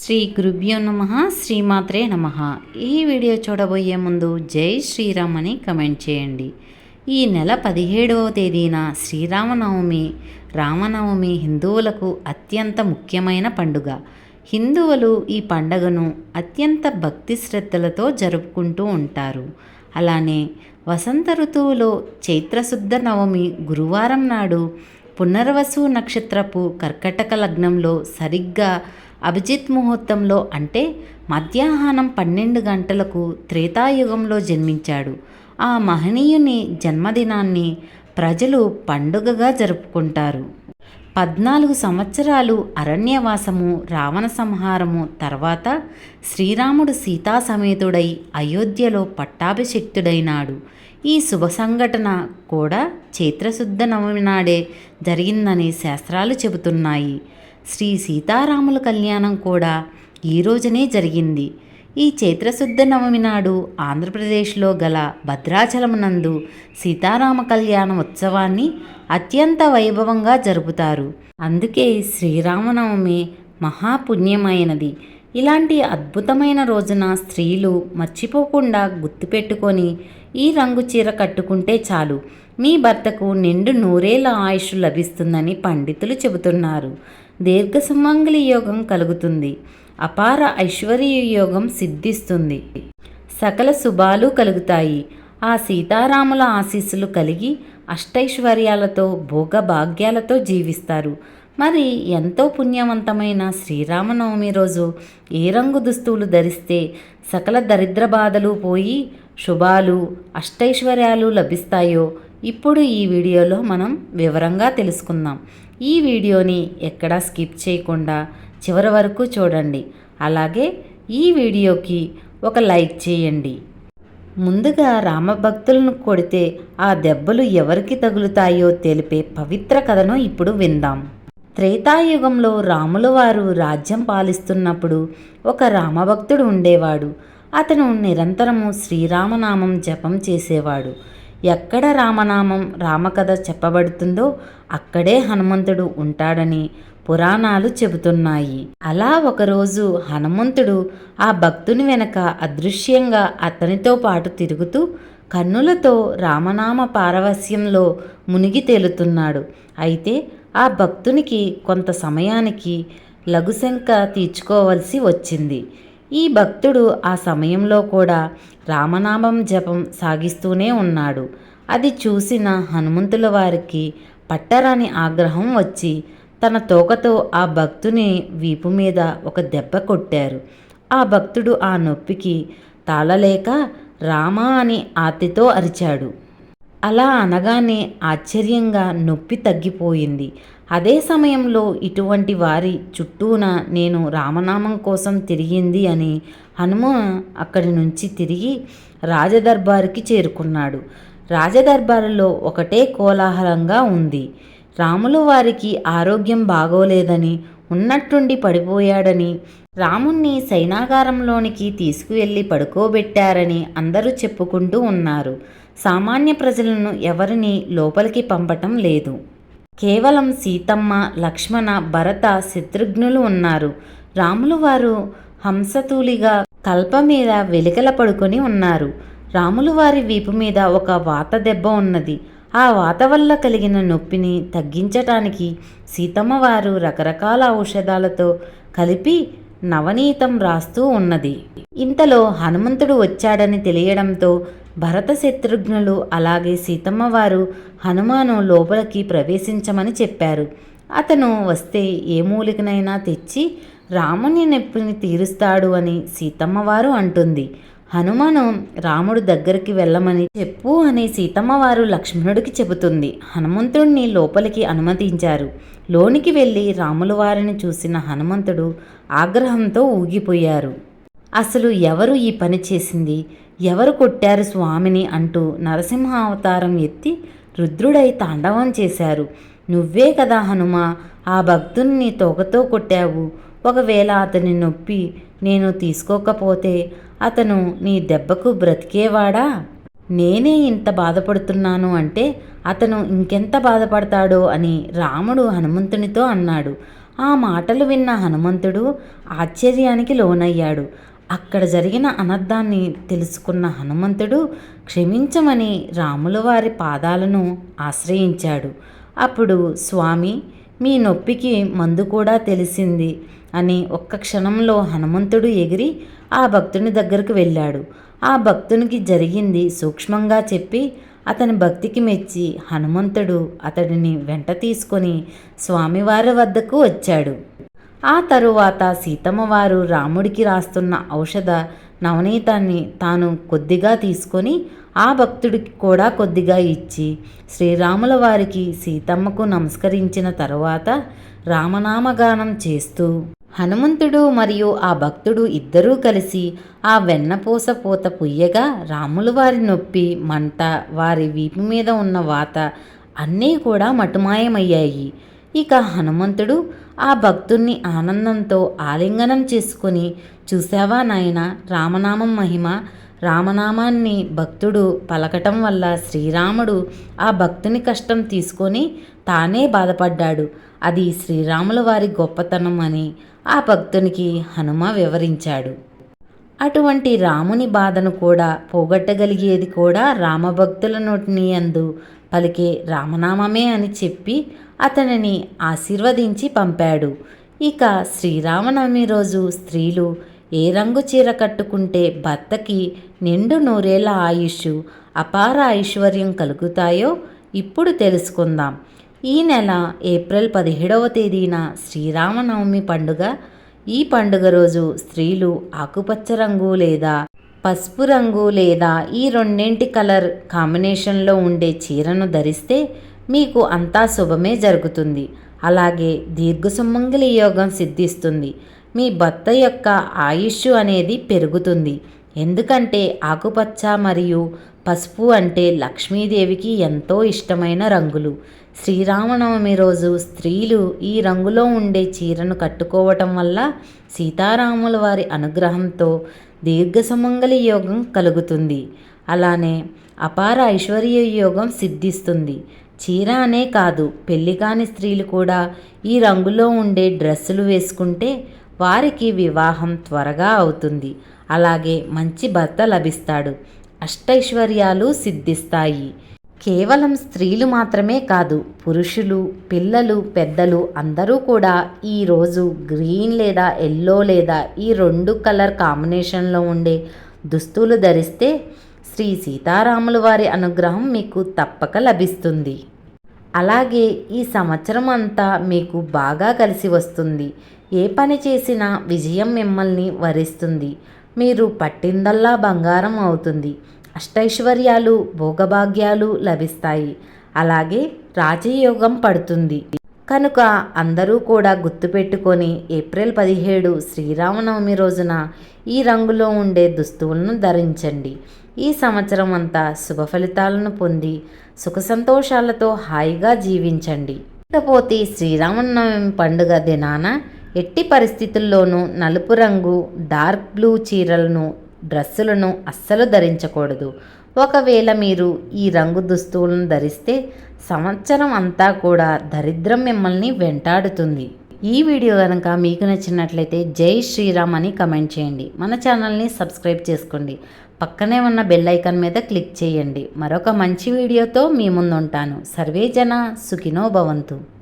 శ్రీ గురుభ్యో నమ శ్రీమాత్రే నమ. ఈ వీడియో చూడబోయే ముందు జై శ్రీరామ్ అని కమెంట్ చేయండి. ఈ నెల పదిహేడవ తేదీన శ్రీరామనవమి రామనవమి హిందువులకు అత్యంత ముఖ్యమైన పండుగ. హిందువులు ఈ పండుగను అత్యంత భక్తి శ్రద్ధలతో జరుపుకుంటూ ఉంటారు. అలానే వసంత ఋతువులో చైత్రశుద్ధ నవమి గురువారం నాడు పునర్వసు నక్షత్రపు కర్కటక లగ్నంలో సరిగ్గా అభిజిత్ ముహూర్తంలో అంటే మధ్యాహ్నం పన్నెండు గంటలకు త్రేతాయుగంలో జన్మించాడు. ఆ మహనీయుని జన్మదినాన్ని ప్రజలు పండుగగా జరుపుకుంటారు. పద్నాలుగు సంవత్సరాలు అరణ్యవాసము రావణ సంహారము తర్వాత శ్రీరాముడు సీతా సమేతుడై అయోధ్యలో పట్టాభిషిక్తుడైనాడు. ఈ శుభ సంఘటన కూడా చైత్రశుద్ధ నవమి నాడే జరిగిందని శాస్త్రాలు చెబుతున్నాయి. శ్రీ సీతారాముల కళ్యాణం కూడా ఈ రోజునే జరిగింది. ఈ చైత్రశుద్ధ నవమి నాడు ఆంధ్రప్రదేశ్లో గల భద్రాచలమునందు సీతారామ కళ్యాణ ఉత్సవాన్ని అత్యంత వైభవంగా జరుపుతారు. అందుకే శ్రీరామనవమి మహాపుణ్యమైనది. ఇలాంటి అద్భుతమైన రోజున స్త్రీలు మర్చిపోకుండా గుర్తుపెట్టుకొని ఈ రంగు చీర కట్టుకుంటే చాలు. మీ భర్తకు నిండు నూరేళ్ళ ఆయుష్ లభిస్తుందని పండితులు చెబుతున్నారు. దీర్ఘ సుమంగళి యోగం కలుగుతుంది. అపార ఐశ్వర్య యోగం సిద్ధిస్తుంది. సకల శుభాలు కలుగుతాయి. ఆ సీతారాముల ఆశీస్సులు కలిగి అష్టైశ్వర్యాలతో భోగభాగ్యాలతో జీవిస్తారు. మరి ఎంతో పుణ్యవంతమైన శ్రీరామనవమి రోజు ఏ రంగు దుస్తువులు ధరిస్తే సకల దరిద్ర బాధలు పోయి శుభాలు అష్టైశ్వర్యాలు లభిస్తాయో ఇప్పుడు ఈ వీడియోలో మనం వివరంగా తెలుసుకుందాం. ఈ వీడియోని ఎక్కడా స్కిప్ చేయకుండా చివరి వరకు చూడండి. అలాగే ఈ వీడియోకి ఒక లైక్ చేయండి. ముందుగా రామభక్తులను కొడితే ఆ దెబ్బలు ఎవరికి తగులుతాయో తెలిపే పవిత్ర కథను ఇప్పుడు విందాం. త్రేతాయుగంలో రాముల వారు రాజ్యం పాలిస్తున్నప్పుడు ఒక రామభక్తుడు ఉండేవాడు. అతను నిరంతరము శ్రీరామనామం జపం చేసేవాడు. ఎక్కడ రామనామం రామకథ చెప్పబడుతుందో అక్కడే హనుమంతుడు ఉంటాడని పురాణాలు చెబుతున్నాయి. అలా ఒకరోజు హనుమంతుడు ఆ భక్తుని వెనక అదృశ్యంగా అతనితో పాటు తిరుగుతూ కన్నులతో రామనామ పారవస్యంలో మునిగి తేలుతున్నాడు. అయితే ఆ భక్తునికి కొంత సమయానికి లఘుశంక తీర్చుకోవలసి వచ్చింది. ఈ భక్తుడు ఆ సమయంలో కూడా రామనామం జపం సాగిస్తూనే ఉన్నాడు. అది చూసిన హనుమంతుల వారికి పట్టరాని ఆగ్రహం వచ్చి తన తోకతో ఆ భక్తుని వీపు మీద ఒక దెబ్బ కొట్టారు. ఆ భక్తుడు ఆ నొప్పికి తాళలేక రామా అని ఆతితో అరిచాడు. అలా అనగానే ఆశ్చర్యంగా నొప్పి తగ్గిపోయింది. అదే సమయంలో ఇటువంటి వారి చుట్టూన నేను రామనామం కోసం తిరిగింది అని హనుమ అక్కడి నుంచి తిరిగి రాజదర్బారుకి చేరుకున్నాడు. రాజదర్బారులో ఒకటే కోలాహలంగా ఉంది. రాములు వారికి ఆరోగ్యం బాగోలేదని ఉన్నట్టుండి పడిపోయాడని రాముణ్ణి సైనాగారంలోనికి తీసుకువెళ్ళి పడుకోబెట్టారని అందరూ చెప్పుకుంటూ ఉన్నారు. సామాన్య ప్రజలను ఎవరిని లోపలికి పంపటం లేదు. కేవలం సీతమ్మ లక్ష్మణ భరత శత్రుఘ్నులు ఉన్నారు. రాములు వారు హంసతూలిగా కల్ప మీద వెలికల పడుకొని ఉన్నారు. రాములు వారి వీపు మీద ఒక వాత దెబ్బ ఉన్నది. ఆ వాత వల్ల కలిగిన నొప్పిని తగ్గించటానికి సీతమ్మ వారు రకరకాల ఔషధాలతో కలిపి నవనీతం రాస్తూ ఉన్నది. ఇంతలో హనుమంతుడు వచ్చాడని తెలియడంతో భరత శత్రుఘ్నులు అలాగే సీతమ్మ వారు హనుమాను లోపలికి ప్రవేశించమని చెప్పారు. అతను వస్తే ఏ మూలికనైనా తెచ్చి రాముని నొప్పిని తీరుస్తాడు అని సీతమ్మవారు అంటుంది. హనుమాను రాముడు దగ్గరికి వెళ్ళమని చెప్పు అని సీతమ్మవారు లక్ష్మణుడికి చెబుతుంది. హనుమంతుడిని లోపలికి అనుమతించారు. లోనికి వెళ్ళి రాముల వారిని చూసిన హనుమంతుడు ఆగ్రహంతో ఊగిపోయారు. అసలు ఎవరు ఈ పని చేసింది? ఎవరు కొట్టారు స్వామిని అంటూ నరసింహ అవతారం ఎత్తి రుద్రుడై తాండవం చేశారు. నువ్వే కదా హనుమ ఆ భక్తుణ్ణి తోకతో కొట్టావు. ఒకవేళ అతని నొప్పి నేను తీసుకోకపోతే అతను నీ దెబ్బకు బ్రతికేవాడా? నేనే ఇంత బాధపడుతున్నాను అంటే అతను ఇంకెంత బాధపడతాడో అని రాముడు హనుమంతునితో అన్నాడు. ఆ మాటలు విన్న హనుమంతుడు ఆశ్చర్యానికి లోనయ్యాడు. అక్కడ జరిగిన అనర్థాన్ని తెలుసుకున్న హనుమంతుడు క్షమించమని రాముల వారి పాదాలను ఆశ్రయించాడు. అప్పుడు స్వామి మీ నొప్పికి మందు కూడా తెలిసింది అని ఒక్క క్షణంలో హనుమంతుడు ఎగిరి ఆ భక్తుని దగ్గరకు వెళ్ళాడు. ఆ భక్తునికి జరిగింది సూక్ష్మంగా చెప్పి అతని భక్తికి మెచ్చి హనుమంతుడు అతడిని వెంట తీసుకొని స్వామివారి వద్దకు వచ్చాడు. ఆ తరువాత సీతమ్మ వారు రాముడికి రాస్తున్న ఔషధ నవనీతాన్ని తాను కొద్దిగా తీసుకొని ఆ భక్తుడికి కూడా కొద్దిగా ఇచ్చి శ్రీరాముల వారికి సీతమ్మకు నమస్కరించిన తరువాత రామనామగానం చేస్తూ హనుమంతుడు మరియు ఆ భక్తుడు ఇద్దరూ కలిసి ఆ వెన్నపూస పూత పుయ్యగా రాములు వారి నొప్పి మంట వారి వీపు మీద ఉన్న వాత అన్నీ కూడా మటుమాయమయ్యాయి. ఇక హనుమంతుడు ఆ భక్తుణ్ణి ఆనందంతో ఆలింగనం చేసుకుని చూసావా నాయన రామనామం మహిమ. రామనామాన్ని భక్తుడు పలకటం వల్ల శ్రీరాముడు ఆ భక్తుని కష్టం తీసుకొని తానే బాధపడ్డాడు. అది శ్రీరాముల వారి గొప్పతనం అని ఆ భక్తునికి హనుమ వివరించాడు. అటువంటి రాముని బాధను కూడా పోగొట్టగలిగేది కూడా రామభక్తుల నోటిని అందు పలికే రామనామమే అని చెప్పి అతనిని ఆశీర్వదించి పంపాడు. ఇక శ్రీరామనవమి రోజు స్త్రీలు ఏ రంగు చీర కట్టుకుంటే భర్తకి నిండు నూరేళ్ళ ఆయుష్ అపార ఐశ్వర్యం కలుగుతాయో ఇప్పుడు తెలుసుకుందాం. ఈ నెల ఏప్రిల్ పదిహేడవ తేదీన శ్రీరామనవమి పండుగ. ఈ పండుగ రోజు స్త్రీలు ఆకుపచ్చ రంగు లేదా పసుపు రంగు లేదా ఈ రెండింటి కలర్ కాంబినేషన్లో ఉండే చీరను ధరిస్తే మీకు అంతా శుభమే జరుగుతుంది. అలాగే దీర్ఘ సుమంగళి యోగం సిద్ధిస్తుంది. మీ భర్త యొక్క ఆయుష్ అనేది పెరుగుతుంది. ఎందుకంటే ఆకుపచ్చ మరియు పసుపు అంటే లక్ష్మీదేవికి ఎంతో ఇష్టమైన రంగులు. శ్రీరామనవమి రోజు స్త్రీలు ఈ రంగులో ఉండే చీరను కట్టుకోవటం వల్ల సీతారాముల వారి అనుగ్రహంతో దీర్ఘ సుమంగళి యోగం కలుగుతుంది. అలానే అపార ఐశ్వర్య యోగం సిద్ధిస్తుంది. చీర అనే కాదు పెళ్ళి కాని స్త్రీలు కూడా ఈ రంగులో ఉండే డ్రెస్సులు వేసుకుంటే వారికి వివాహం త్వరగా అవుతుంది. అలాగే మంచి భర్త లభిస్తాడు. అష్టైశ్వర్యాలు సిద్ధిస్తాయి. కేవలం స్త్రీలు మాత్రమే కాదు పురుషులు పిల్లలు పెద్దలు అందరూ కూడా ఈరోజు గ్రీన్ లేదా ఎల్లో లేదా ఈ రెండు కలర్ కాంబినేషన్లో ఉండే దుస్తులు ధరిస్తే శ్రీ సీతారాముల వారి అనుగ్రహం మీకు తప్పక లభిస్తుంది. అలాగే ఈ సంవత్సరం అంతా మీకు బాగా కలిసి వస్తుంది. ఏ పని చేసినా విజయం మిమ్మల్ని వరిస్తుంది. మీరు పట్టిందల్లా బంగారం అవుతుంది. అష్టైశ్వర్యాలు భోగభాగ్యాలు లభిస్తాయి. అలాగే రాజయోగం పడుతుంది. కనుక అందరూ కూడా గుర్తుపెట్టుకొని ఏప్రిల్ పదిహేడు శ్రీరామనవమి రోజున ఈ రంగులో ఉండే దుస్తువులను ధరించండి. ఈ సంవత్సరం అంతా శుభ ఫలితాలను పొంది సుఖ సంతోషాలతో హాయిగా జీవించండి. ఇకపోతే శ్రీరామనవమి పండుగ దినాన ఎట్టి పరిస్థితుల్లోనూ నలుపు రంగు డార్క్ బ్లూ చీరలను డ్రెస్సులను అస్సలు ధరించకూడదు. ఒకవేళ మీరు ఈ రంగు దుస్తువులను ధరిస్తే సంవత్సరం అంతా కూడా దరిద్రం మిమ్మల్ని వెంటాడుతుంది. ఈ వీడియో కనుక మీకు నచ్చినట్లయితే జై శ్రీరామ్ అని కమెంట్ చేయండి. మన ఛానల్ని సబ్స్క్రైబ్ చేసుకోండి. పక్కనే ఉన్న బెల్ ఐకాన్ మీద క్లిక్ చేయండి. మరొక మంచి వీడియోతో మీ ముందుంటాను. ఉంటాను సుఖినో భవంతు.